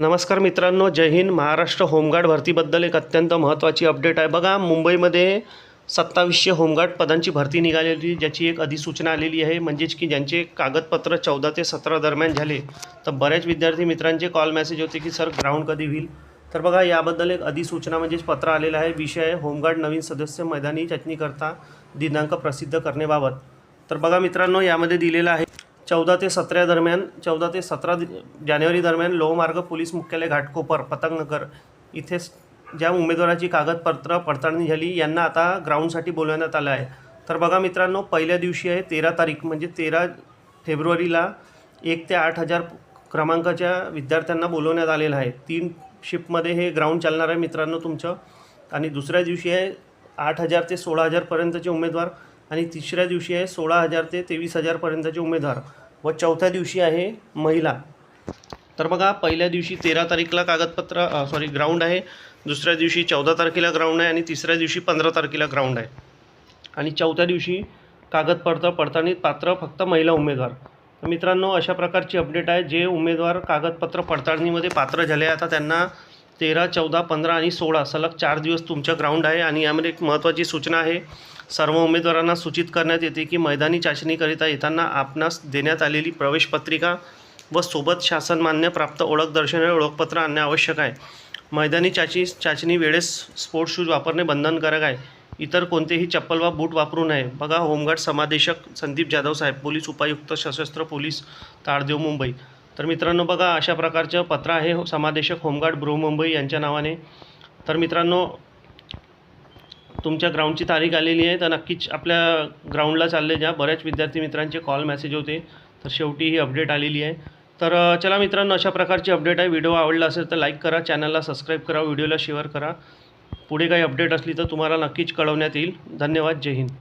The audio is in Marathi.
नमस्कार मित्रांनो जय हिंद. महाराष्ट्र होमगार्ड भरतीबद्दल एक अत्यंत महत्त्वाची अपडेट आहे. बघा मुंबईमध्ये सत्तावीसशे होमगार्ड पदांची भरती निघालेली ज्याची एक अधिसूचना आलेली आहे. म्हणजेच की ज्यांचे कागदपत्र चौदा ते सतरा दरम्यान झाले तर बऱ्याच विद्यार्थी मित्रांचे कॉल मेसेज होते की सर ग्राउंड कधी होईल? तर बघा याबद्दल एक अधिसूचना म्हणजेच पत्र आलेलं आहे. विषय होमगार्ड नवीन सदस्य मैदानी चाचणीकरता दिनांक प्रसिद्ध करण्याबाबत. तर बघा मित्रांनो यामध्ये दिलेलं आहे चौदा ते सतरा दरम्यान चौदा ते सतरा जानेवारी दरम्यान लोहमार्ग पोलीस मुख्यालय घाटकोपर पतंगनगर इथे ज्या उमेदवाराची कागदपत्र पडताळणी झाली यांना आता ग्राउंडसाठी बोलवण्यात आलं आहे. तर बघा मित्रांनो पहिल्या दिवशी आहे तेरा तारीख म्हणजे तेरा फेब्रुवारीला एक ते आठ हजार क्रमांकाच्या विद्यार्थ्यांना बोलवण्यात आलेलं आहे. तीन शिफ्टमध्ये हे ग्राउंड चालणार आहे मित्रांनो तुमचं. आणि दुसऱ्या दिवशी आहे आठ हजार ते सोळा हजारपर्यंतचे उमेदवार आणि तिसऱ्या दिवशी आहे सोळा हजार ते तेवीस हजारपर्यंतचे उमेदवार व चौथ्या दिवशी आहे महिला. तर बघा पहिल्या दिवशी तेरा तारीखला कागदपत्र सॉरी ग्राउंड आहे. दुसऱ्या दिवशी चौदा तारखेला ग्राउंड आहे आणि तिसऱ्या दिवशी पंधरा तारखेला ग्राउंड आहे. आणि चौथ्या दिवशी कागदपत्र पडताळणीत पात्र फक्त महिला उमेदवार. तर मित्रांनो अशा प्रकारची अपडेट आहे. जे उमेदवार कागदपत्र पडताळणीमध्ये पात्र झाले आता त्यांना तेरा चौदा पंधरा आणि सोळा सलग चार दिवस तुमच्या ग्राउंड आहे आणि यामध्ये एक महत्त्वाची सूचना आहे. सर्व उमेदवारांना सूचित करण्यात येते की मैदानी चाचणीकरिता येताना आपणास देण्यात आलेली प्रवेशपत्रिका व सोबत शासनमान्य प्राप्त ओळख दर्शनारे ओळखपत्र आणणे आवश्यक आहे. मैदानी चाची चाचणी वेळेस स्पोर्ट्स शूज वापरणे बंधनकारक आहे. इतर कोणतेही चप्पल वा बूट वापरू नये. बघा होमगार्ड समादेशक संदीप जाधव साहेब पोलीस उपायुक्त सशस्त्र पोलीस ताळदेव मुंबई. तर मित्रांनो बघा अशा प्रकारचं पत्र आहे. हो- समादेशक होमगार्ड बृहमुंबई यांच्या नावाने. तर मित्रांनो तुमच्या ग्राउंडची तारीख आलेली आहे. तर नक्कीच आपल्या ग्राउंडला चालले जा. बऱ्याच विद्यार्थी मित्रांचे कॉल मेसेज होते. तर शेवटी ही अपडेट आलेली आहे. तर चला मित्रांनो अशा प्रकारची अपडेट आहे. व्हिडिओ आवडला असेल तर लाईक करा चॅनलला सबस्क्राईब करा व्हिडिओला शेअर करा. पुढे काही अपडेट असली तर तुम्हाला नक्कीच कळवण्यात येईल. धन्यवाद. जय हिंद.